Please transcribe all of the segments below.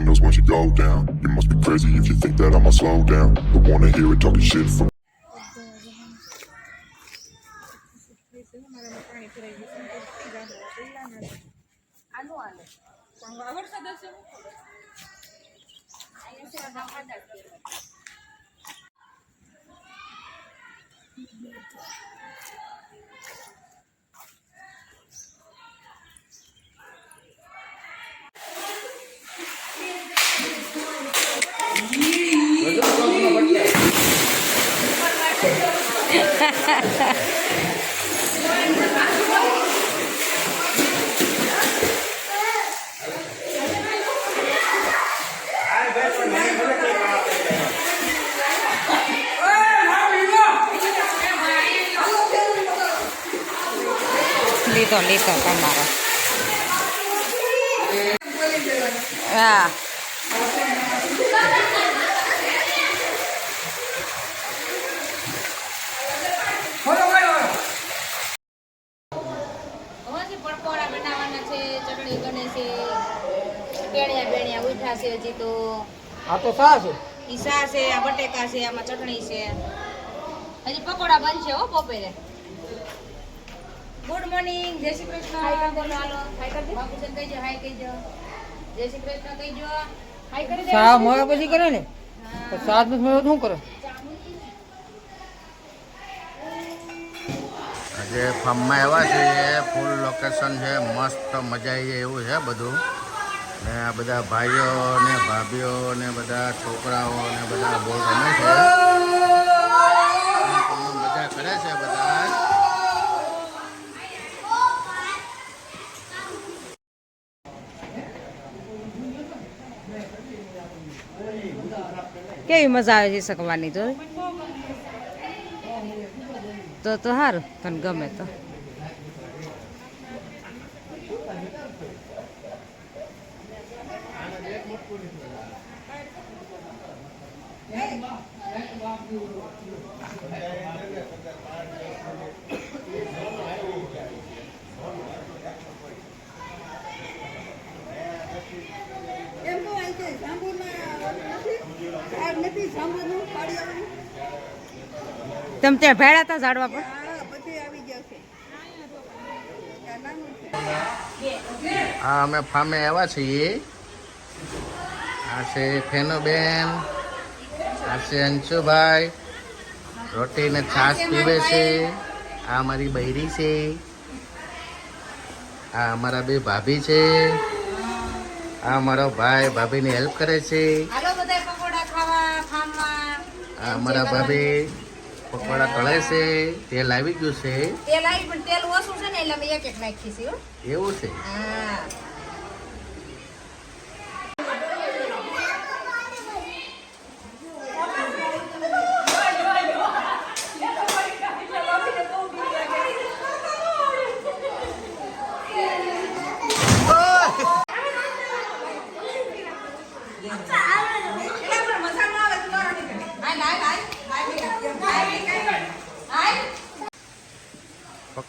windows once you go down. You must be crazy if you think that I'ma slow down. Don't wanna hear it talking shit from. લીધો લીધો તમારો. હા હજી પકોડા બનાવવાના છે ચટણી બને છે બેણિયા બેણિયા ઉઠા છે હજી તો આ તો સા છે. ઈસા છે આ બટેકા છે આમાં ચટણી છે. હજી પકોડા બનશે હો બપોરે. ગુડ મોર્નિંગ જય શ્રી કૃષ્ણ. બોલો હાલો. બાપુસન કહીજો હાય કહીજો. જય શ્રી કૃષ્ણ કહીજો. હાય કરી દે સા મળે પછી કરે ને? સાત મિનિટ મેં શું કરે? આજે ફાર્મમાં આવ્યા છે ફૂલ લોકેશન છે મસ્ત મજા આવી જાય એવું છે બધું. ને આ બધા ભાઈઓ ને ભાભીઓ ને બધા છોકરાઓ ને બધા બહુ ગમે છે મજા કરે છે બધા. કેવી મજા આવે છે શકવાની તો? તો તો સારું તને ગમે તો. તમે ત્યાં ભેળા હતા ઝાડવા પર? હા અમે ફામે આવ્યા છીએ. આ છે ફેનુબેન આ છે અંશુભાઈ. રોટી ને છાશ પીવે છે. આ મારી બૈરી છે. આ અમારા બે ભાભી છે. આ મારો ભાઈ ભાભીને હેલ્પ કરે છે. આ અમારા ભાભી પકોડા તળે છે. તેલ આવી ગયું છે. તેલ આવી પણ તેલ ઓછું છે ને એટલે અમે એક એક નાખી છે એવું છે. હા.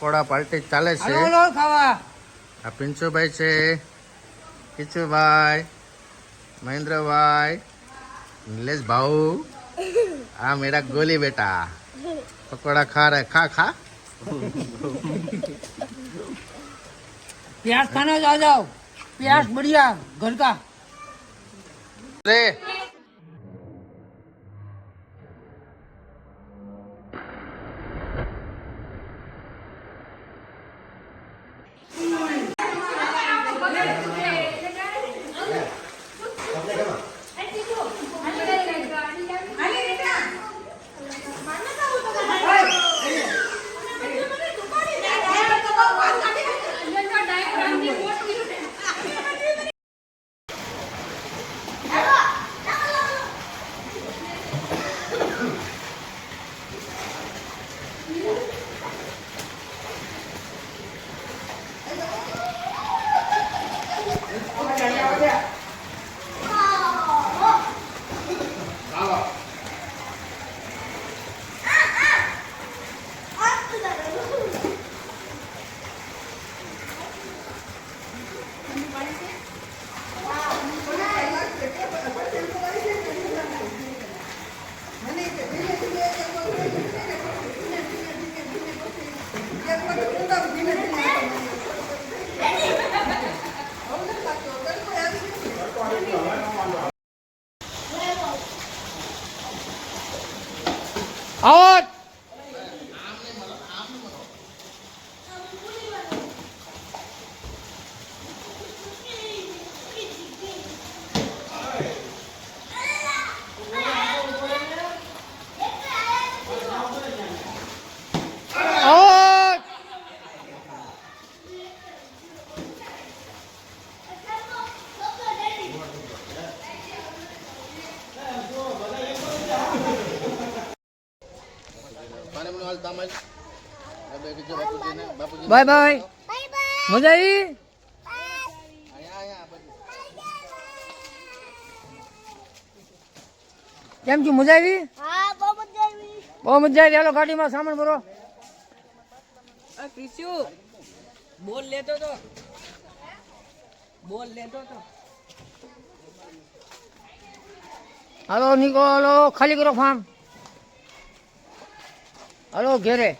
પકોડા પાર્ટી ચાલે છે. આ પિંચુભાઈ છે કિચુભાઈ મહેન્દ્રભાઈ નિલેશ ભાઉ આ મેરા ગોલી બેટા. પકોડા ખા રે ખા ખા. प्याज खाना जा जाओ प्याज बढ़िया घर का रे આવો પાણી મને હાલ તામજ બાય બાય મજા આવી. કેમ છું? મજા આવી? બહુ મજા આવી. બહુ હાલો ગાડીમાં સામાન ભરો. બોલ લેતો તો. બોલ લેતો તો. હાલો નીકળો હાલો. ખાલી કરો ફાર્મ હાલો ઘેરે.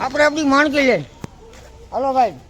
આપણે આપણી માણકી લે હાલો ભાઈ.